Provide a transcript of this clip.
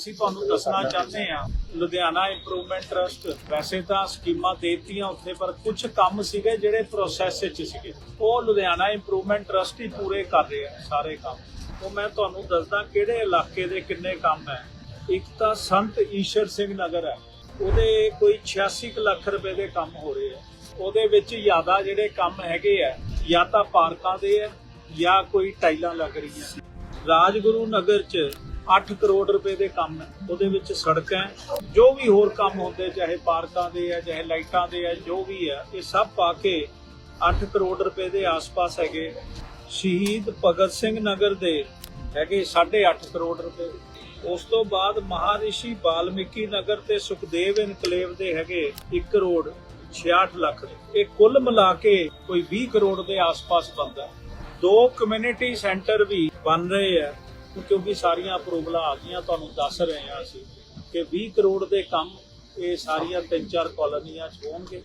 ਅਸੀਂ ਤੁਹਾਨੂੰ ਦੱਸਣਾ ਚਾਹੁੰਦੇ ਹਾਂ, ਲੁਧਿਆਣਾ ਇੰਪਰੂਵਮੈਂਟ ਟਰਸਟ ਵੈਸੇ ਤਾਂ ਸਕੀਮਾਂ ਦੇਤੀਆਂ ਉੱਥੇ, ਪਰ ਕੁਝ ਕੰਮ ਸੀਗੇ ਜਿਹੜੇ ਪ੍ਰੋਸੈਸ ਵਿੱਚ ਸੀਗੇ। ਉਹ ਲੁਧਿਆਣਾ ਇੰਪਰੂਵਮੈਂਟ ਟਰਸਟ ਹੀ ਪੂਰੇ ਕਰ ਰਿਹਾ ਸਾਰੇ ਕੰਮ। ਉਹ ਮੈਂ ਤੁਹਾਨੂੰ ਦੱਸਦਾ ਕਿਹੜੇ ਇਲਾਕੇ ਦੇ ਕਿੰਨੇ ਕੰਮ ਹੈ। ਇੱਕ ਤਾਂ ਸੰਤ ਈਸ਼ਰ ਸਿੰਘ ਨਗਰ ਹੈ। ਉਹਦੇ ਕੋਈ 86 ਕੁ ਲੱਖ ਰੁਪਏ ਦੇ ਕੰਮ ਹੋ ਰਹੇ ਆ। ਉਹਦੇ ਵਿੱਚ ਜ਼ਿਆਦਾ ਜਿਹੜੇ ਕੰਮ ਹੈਗੇ ਆ, ਜਾਂ ਤਾਂ ਪਾਰਕਾਂ ਦੇ ਆ, ਜਾਂ ਕੋਈ ਟਾਈਲਾਂ ਲੱਗ ਰਹੀਆਂ। ਰਾਜਗੁਰੂ ਨਗਰ ਚ 8 ਕਰੋੜ ਰੁਪਏ ਦੇ ਕੰਮ ਹੈ। ਉਹਦੇ ਵਿੱਚ ਸੜਕਾਂ ਜੋ ਵੀ ਹੋਰ ਕੰਮ ਹੁੰਦੇ, ਚਾਹੇ ਪਾਰਕਾਂ ਦੇ ਆ ਚਾਹੇ ਲਾਈਟਾਂ ਦੇ ਆ ਜੋ ਵੀ ਆ ਇਹ ਸਭ ਪਾ ਕੇ 8 ਕਰੋੜ ਰੁਪਏ ਦੇ ਆਸ-ਪਾਸ ਹੈਗੇ। ਸ਼ਹੀਦ ਭਗਤ ਸਿੰਘ ਨਗਰ ਦੇ ਹੈਗੇ 8.5 ਕਰੋੜ ਰੁਪਏ। ਉਸ ਤੋਂ ਬਾਅਦ ਮਹਾਰਿਸ਼ੀ ਬਾਲਮੀਕੀ ਨਗਰ ਤੇ ਸੁਖਦੇਵ ਇਨਕਲੇਵ ਦੇ ਹੈਗੇ 1 ਕਰੋੜ 66 ਲੱਖ ਇਹ ਕੁੱਲ ਮਿਲਾ ਕੇ ਕੋਈ 20 ਕਰੋੜ ਦੇ ਆਸ-ਪਾਸ ਬਣਦਾ ਦੋ ਕਮਿਊਨਿਟੀ ਸੈਂਟਰ ਵੀ ਬਣ ਰਹੇ ਆ ਕਿਉਂਕਿ ਸਾਰੀਆਂ ਅਪਰੂਵਲਾਂ ਆ ਗਈਆਂ, ਤੁਹਾਨੂੰ ਦੱਸ ਰਹੇ ਹਾਂ ਅਸੀਂ ਕਿ 20 ਕਰੋੜ ਦੇ ਕੰਮ ਇਹ ਸਾਰੀਆਂ ਤਿੰਨ ਚਾਰ ਕਾਲੋਨੀਆਂ 'ਚ ਹੋਣਗੇ।